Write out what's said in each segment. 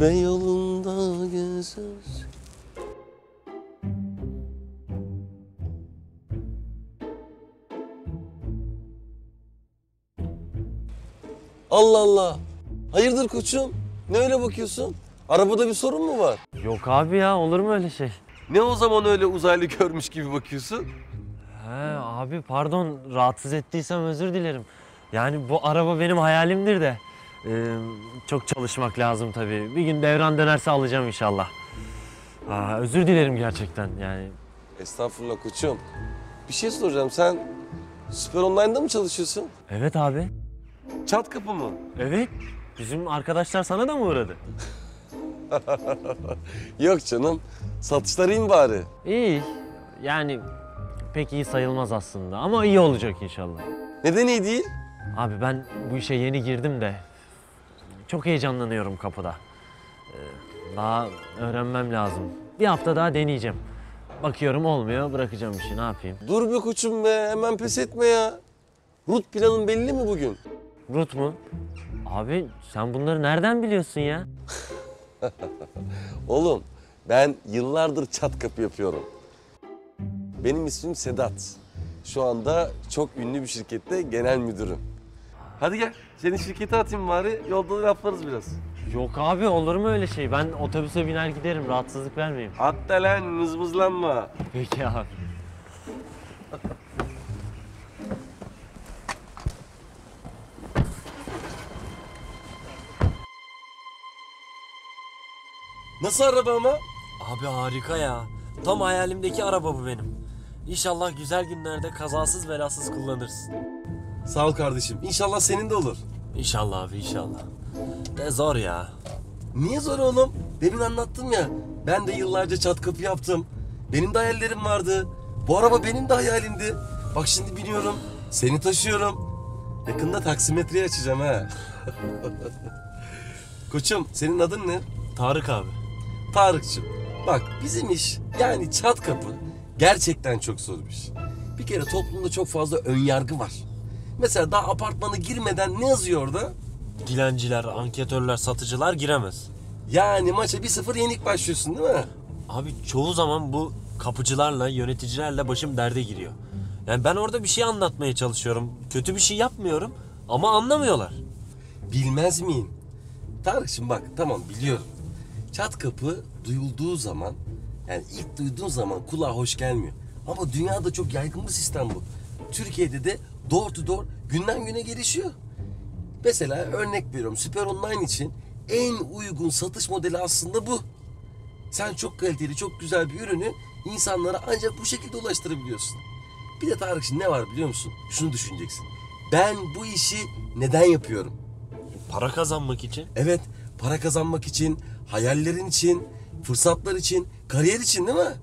Ve yolunda gezer. Allah Allah. Hayırdır koçum? Ne öyle bakıyorsun? Arabada bir sorun mu var? Yok abi ya olur mu öyle şey? Ne o zaman öyle uzaylı görmüş gibi bakıyorsun? He abi pardon rahatsız ettiysem özür dilerim. Yani bu araba benim hayalimdir de. Ee, çok çalışmak lazım tabii. Bir gün devran dönerse alacağım inşallah. Aa, özür dilerim gerçekten yani. Estağfurullah koçum. Bir şey soracağım. Sen Süper Online'da mı çalışıyorsun? Evet abi. Çat kapı mı? Evet. Bizim arkadaşlar sana da mı uğradı? Yok canım. Satışlar iyi mi bari? İyi. Yani pek iyi sayılmaz aslında ama iyi olacak inşallah. Neden iyi değil? Abi ben bu işe yeni girdim de çok heyecanlanıyorum kapıda. Ee, Daha öğrenmem lazım. Bir hafta daha deneyeceğim. Bakıyorum olmuyor bırakacağım işi ne yapayım. Dur be koçum be. Hemen pes etme ya. Rut planın belli mi bugün? Rut mu? Abi sen bunları nereden biliyorsun ya? Oğlum ben yıllardır çat kapı yapıyorum. Benim ismim Sedat. Şu anda çok ünlü bir şirkette genel müdürüm. Hadi gel. Seni şirkete atayım bari. Yolda da laflarız biraz. Yok abi olur mu öyle şey? Ben otobüse biner giderim rahatsızlık vermeyeyim. Hatta lan mızmızlanma. Peki abi. Nasıl araba ama? Abi harika ya. Tam hayalimdeki araba bu benim. İnşallah güzel günlerde kazasız belasız kullanırsın. Sağ ol kardeşim. İnşallah senin de olur. İnşallah abi inşallah. De zor ya. Niye zor oğlum? Demin anlattım ya. Ben de yıllarca çat kapı yaptım. Benim de hayallerim vardı. Bu araba benim de hayalimdi. Bak şimdi biniyorum. Seni taşıyorum. Yakında taksimetreyi açacağım ha. Koçum senin adın ne? Tarık abi. Tarık'cığım. Bak bizim iş yani çat kapı gerçekten çok zor bir iş. Bir kere toplumda çok fazla ön yargı var. Mesela daha apartmana girmeden ne yazıyor orada? Dilenciler, anketörler, satıcılar giremez. Yani maça 1-0 yenik başlıyorsun değil mi? Abi çoğu zaman bu kapıcılarla, yöneticilerle başım derde giriyor. Yani ben orada bir şey anlatmaya çalışıyorum. Kötü bir şey yapmıyorum ama anlamıyorlar. Bilmez miyim? Tarık'cığım bak tamam biliyorum. Çat kapı duyulduğu zaman yani ilk duyduğun zaman kulağa hoş gelmiyor. Ama dünyada çok yaygın bir sistem bu. Türkiye'de de door to door günden güne gelişiyor. Mesela örnek veriyorum Süper Online için en uygun satış modeli aslında bu. Sen çok kaliteli, çok güzel bir ürünü insanlara ancak bu şekilde ulaştırabiliyorsun. Bir de Tarık'cığım ne var biliyor musun? Şunu düşüneceksin. Ben bu işi neden yapıyorum? Para kazanmak için. Evet, para kazanmak için, hayallerin için, fırsatlar için, kariyer için değil mi?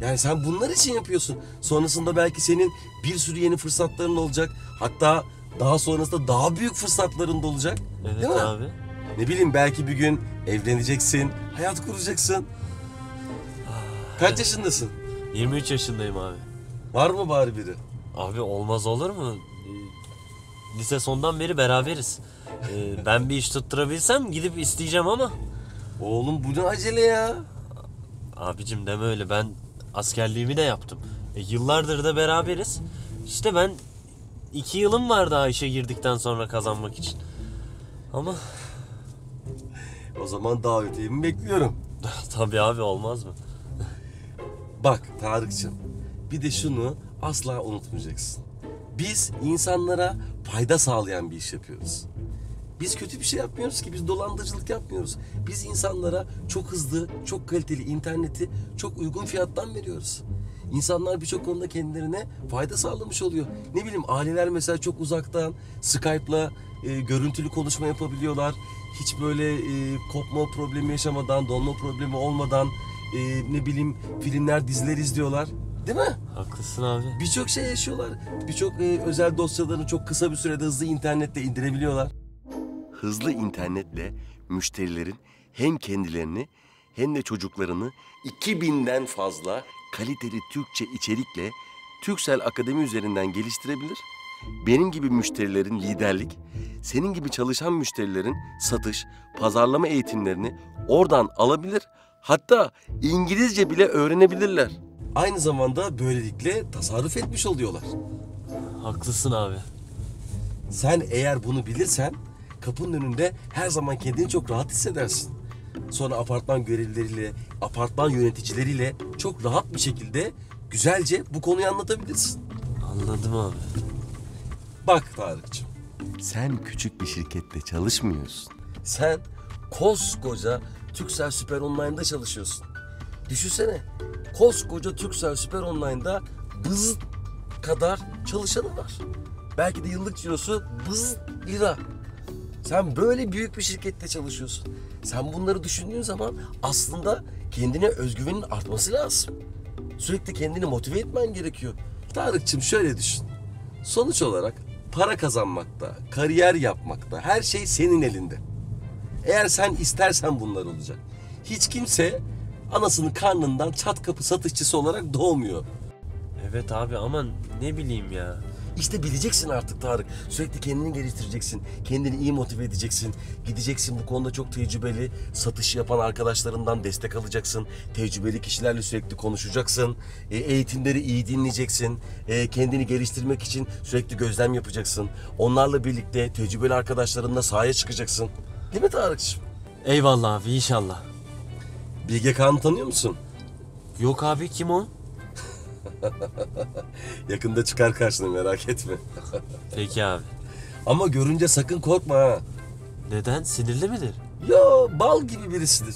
Yani sen bunlar için yapıyorsun. Sonrasında belki senin bir sürü yeni fırsatların olacak. Hatta daha sonrasında daha büyük fırsatların da olacak. Evet değil mi? abi. Ne bileyim belki bir gün evleneceksin, hayat kuracaksın. Kaç yaşındasın? 23 yaşındayım abi. Var mı bari biri? Abi olmaz olur mu? Lise sondan beri beraberiz. Ee, ben bir iş tutturabilsem gidip isteyeceğim ama. Oğlum bu ne acele ya? Abicim deme öyle ben askerliğimi de yaptım. E, yıllardır da beraberiz. İşte ben iki yılım var daha işe girdikten sonra kazanmak için. Ama O zaman davetiyemi bekliyorum. tabii abi olmaz mı? Bak Tarık'cığım bir de şunu asla unutmayacaksın. Biz insanlara fayda sağlayan bir iş yapıyoruz. Biz kötü bir şey yapmıyoruz ki, biz dolandırıcılık yapmıyoruz. Biz insanlara çok hızlı, çok kaliteli interneti çok uygun fiyattan veriyoruz. İnsanlar birçok konuda kendilerine fayda sağlamış oluyor. Ne bileyim aileler mesela çok uzaktan Skype'la e, görüntülü konuşma yapabiliyorlar. Hiç böyle e, kopma problemi yaşamadan, donma problemi olmadan e, ne bileyim filmler, diziler izliyorlar. Değil mi? Haklısın abi. Birçok şey yaşıyorlar. Birçok e, özel dosyalarını çok kısa bir sürede hızlı internette indirebiliyorlar. Hızlı internetle müşterilerin hem kendilerini hem de çocuklarını 2000'den fazla kaliteli Türkçe içerikle Türksel Akademi üzerinden geliştirebilir. Benim gibi müşterilerin liderlik, senin gibi çalışan müşterilerin satış, pazarlama eğitimlerini oradan alabilir. Hatta İngilizce bile öğrenebilirler. Aynı zamanda böylelikle tasarruf etmiş oluyorlar. Haklısın abi. Sen eğer bunu bilirsen kapının önünde her zaman kendini çok rahat hissedersin. Sonra apartman görevlileriyle, apartman yöneticileriyle çok rahat bir şekilde güzelce bu konuyu anlatabilirsin. Anladım abi. Bak Tarık'cığım, sen küçük bir şirkette çalışmıyorsun. Sen koskoca Türksel Süper Online'da çalışıyorsun. Düşünsene, koskoca Türksel Süper Online'da bız kadar çalışanı var. Belki de yıllık cirosu bız lira. Sen böyle büyük bir şirkette çalışıyorsun. Sen bunları düşündüğün zaman aslında kendine özgüvenin artması lazım. Sürekli kendini motive etmen gerekiyor. Tarık'cığım şöyle düşün. Sonuç olarak para kazanmakta, kariyer yapmakta her şey senin elinde. Eğer sen istersen bunlar olacak. Hiç kimse anasının karnından çat kapı satışçısı olarak doğmuyor. Evet abi ama ne bileyim ya. İşte bileceksin artık Tarık. Sürekli kendini geliştireceksin. Kendini iyi motive edeceksin. Gideceksin bu konuda çok tecrübeli satış yapan arkadaşlarından destek alacaksın. Tecrübeli kişilerle sürekli konuşacaksın. E, eğitimleri iyi dinleyeceksin. E, kendini geliştirmek için sürekli gözlem yapacaksın. Onlarla birlikte tecrübeli arkadaşlarınla sahaya çıkacaksın. Değil mi Tarık'cığım? Eyvallah abi inşallah. Bilge Kağan'ı tanıyor musun? Yok abi kim o? Yakında çıkar karşına merak etme. Peki abi. Ama görünce sakın korkma ha. Neden? Sinirli midir? Yo bal gibi birisidir.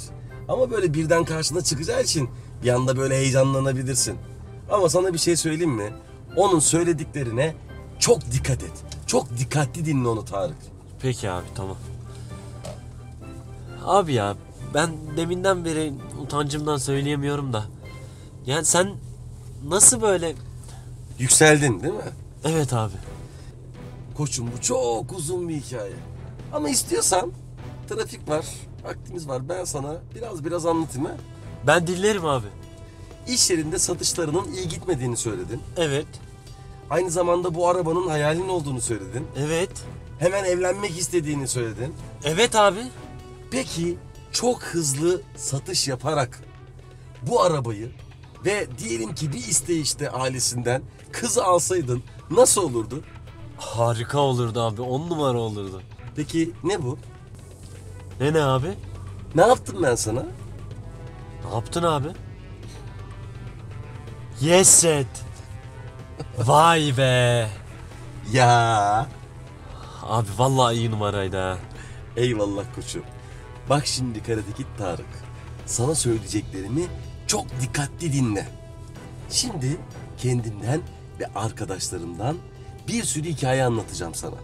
Ama böyle birden karşına çıkacağı için bir anda böyle heyecanlanabilirsin. Ama sana bir şey söyleyeyim mi? Onun söylediklerine çok dikkat et. Çok dikkatli dinle onu Tarık. Peki abi tamam. Abi ya ben deminden beri utancımdan söyleyemiyorum da. Yani sen nasıl böyle... Yükseldin değil mi? Evet abi. Koçum bu çok uzun bir hikaye. Ama istiyorsan trafik var, vaktimiz var. Ben sana biraz biraz anlatayım ha. Ben dinlerim abi. İş yerinde satışlarının iyi gitmediğini söyledin. Evet. Aynı zamanda bu arabanın hayalin olduğunu söyledin. Evet. Hemen evlenmek istediğini söyledin. Evet abi. Peki çok hızlı satış yaparak bu arabayı ve diyelim ki bir isteyişte ailesinden kızı alsaydın nasıl olurdu? Harika olurdu abi. On numara olurdu. Peki ne bu? Ne ne abi? Ne yaptım ben sana? Ne yaptın abi? Yes set. Vay be. Ya Abi vallahi iyi numaraydı ha. eyvallah koçum. Bak şimdi karate git Tarık. Sana söyleyeceklerimi çok dikkatli dinle. Şimdi kendinden ve arkadaşlarından bir sürü hikaye anlatacağım sana.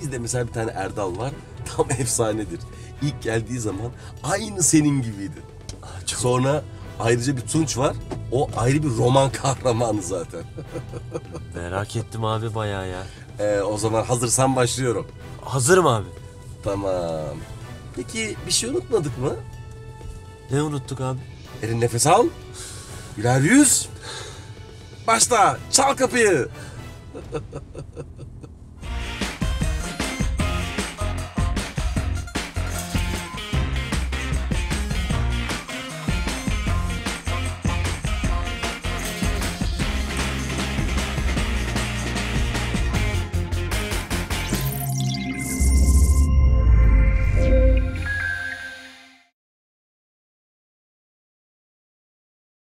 Bizde mesela bir tane Erdal var. Tam efsanedir. İlk geldiği zaman aynı senin gibiydi. Sonra ayrıca bir Tunç var. O ayrı bir roman kahramanı zaten. Merak ettim abi bayağı ya. Ee, o zaman hazırsan başlıyorum. Hazırım abi. Tamam. Peki bir şey unutmadık mı? Ne unuttuk abi? Derin nefes al. Birer yüz. Başla. Çal kapıyı.